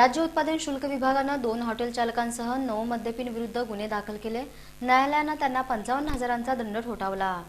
राज्य उत्पादन शुल्क विभागानं दोन हॉटेल चालकांसह नऊ मद्यपींविरुद्ध गुन्हे दाखल केले. न्यायालयानं त्यांना पंचावन्न हजारांचा दंड ठोठावला.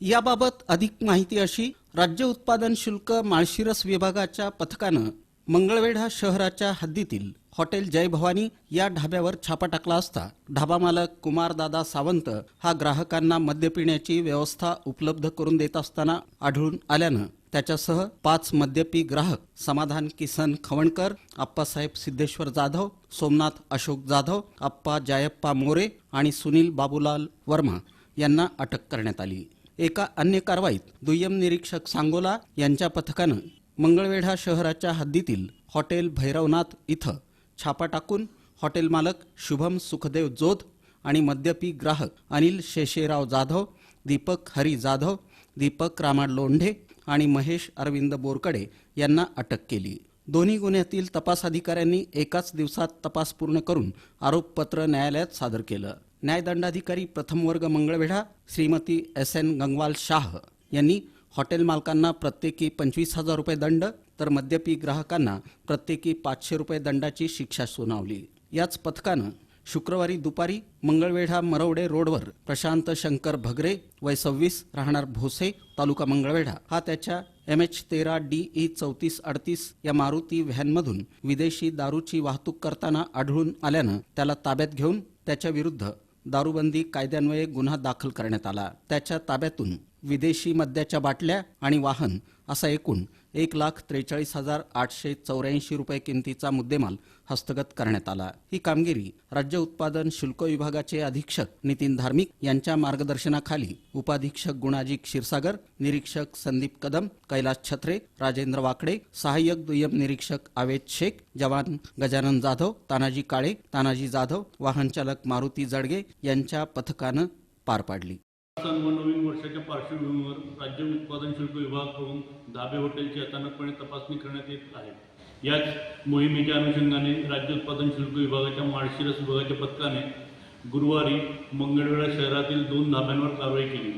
याबाबत अधिक माहिती अशी राज्य उत्पादन शुल्क माळशिरस विभागाच्या पथकानं मंगळवेढा शहराच्या हद्दीतील हॉटेल जय भवानी या ढाब्यावर छापा टाकला असता ढाबा मालक कुमारदादा सावंत हा ग्राहकांना मद्य पिण्याची व्यवस्था उपलब्ध करून देत असताना आढळून आल्यानं त्याच्यासह पाच मद्यपी ग्राहक समाधान किसन खवणकर आप्पासाहेब सिद्धेश्वर जाधव सोमनाथ अशोक जाधव आप्पा जायप्पा मोरे आणि सुनील बाबूलाल वर्मा यांना अटक करण्यात आली. एका अन्य कारवाईत दुय्यम निरीक्षक सांगोला यांच्या पथकानं मंगळवेढा शहराच्या हद्दीतील हॉटेल भैरवनाथ इथं छापा टाकून हॉटेल मालक शुभम सुखदेव जोध आणि मद्यपी ग्राहक अनिल शेषेराव जाधव दीपक हरी जाधव दीपक रामा लोंढे आणि महेश अरविंद बोरकडे यांना अटक केली. दोन्ही गुन्ह्यातील तपास अधिकाऱ्यांनी एकाच दिवसात तपास पूर्ण करून आरोपपत्र न्यायालयात सादर केलं. न्यायदंडाधिकारी प्रथम वर्ग मंगळवेढा श्रीमती एस एन गंगवाल शाह यांनी हॉटेल मालकांना प्रत्येकी पंचवीस हजार रुपये दंड तर मद्यपी ग्राहकांना प्रत्येकी पाचशे रुपये दंडाची शिक्षा सुनावली. याच पथकानं शुक्रवारी दुपारी मंगळवेढा मरवडे रोडवर प्रशांत शंकर भगरे वय सव्वीस राहणार भोसे तालुका मंगळवेढा हा त्याच्या एम एच तेरा डी ई चौतीस अडतीस या मारुती व्हॅनमधून विदेशी दारूची वाहतूक करताना आढळून आल्यानं त्याला ताब्यात घेऊन त्याच्या विरुद्ध दारूबंदी कायद्यान्वये गुन्हा दाखल करण्यात आला. त्याच्या ताब्यातून विदेशी मद्याच्या बाटल्या आणि वाहन असा एकूण एक लाख त्रेचाळीस हजार आठशे चौऱ्याऐंशी रुपये किमतीचा मुद्देमाल हस्तगत करण्यात आला. ही कामगिरी राज्य उत्पादन शुल्क विभागाचे अधीक्षक नितीन धार्मिक यांच्या मार्गदर्शनाखाली उपाधीक्षक गुणाजी क्षीरसागर निरीक्षक संदीप कदम कैलास छत्रे राजेंद्र वाकडे सहाय्यक दुय्यम निरीक्षक आवेद शेख जवान गजानन जाधव तानाजी काळे तानाजी जाधव वाहनचालक मारुती जडगे यांच्या पथकानं पार पाडली. व नवीन वर्षाच्या पार्श्वभूमीवर राज्य उत्पादन शुल्क विभागाकडून धाबे हॉटेलची अचानकपणे तपासणी करण्यात येत आहे. याच मोहिमेच्या अनुषंगाने राज्य उत्पादन शुल्क विभागाच्या माळशिरस विभागाच्या पथकाने गुरुवारी मंगळवेढा शहरातील दोन धाब्यांवर कारवाई केली.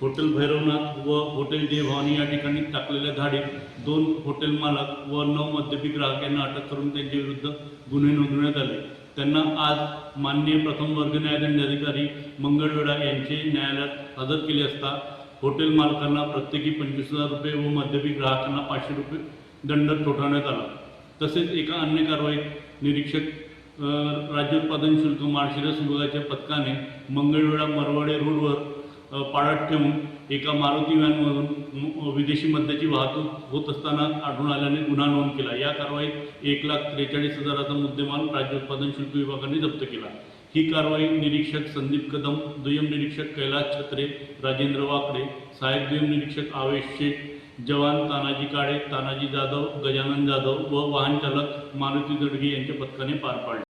हॉटेल भैरवनाथ व हॉटेल जय भवानी या ठिकाणी टाकलेल्या धाडीत दोन हॉटेल मालक व नऊ मद्यपी ग्राहक यांना अटक करून त्यांच्या विरुद्ध गुन्हे नोंदवण्यात आले. त्यांना आज माननीय प्रथम वर्ग न्यायदंडाधिकारी मंगळवेढा यांचे न्यायालयात हजर केले असता हॉटेल मालकांना प्रत्येकी पंचवीस हजार रुपये व मध्यपी ग्राहकांना पाचशे रुपये दंड ठोठावण्यात आला. तसेच एका अन्य कारवाईत निरीक्षक राज्य उत्पादन शुल्क माळशिरस विभागाच्या पथकाने मंगळवेढा मरवाडे रोडवर पाळत ठेवून एका मारुती व्हॅनमधून विदेशी मद्याची वाहतूक होत असताना आढळून आल्याने गुन्हा नोंद केला. या कारवाईत एक लाख त्रेचाळीस हजाराचा मुद्देमाल राज्य उत्पादन शुल्क विभागाने जप्त केला. ही कारवाई निरीक्षक संदीप कदम दुय्यम निरीक्षक कैलास छत्रे राजेंद्र वाकडे सहाय्यक दुय्यम निरीक्षक आवेश शेख जवान तानाजी काळे तानाजी जाधव गजानन जाधव व वाहन चालक मारुती दडगे यांच्या पथकाने पार पाडले.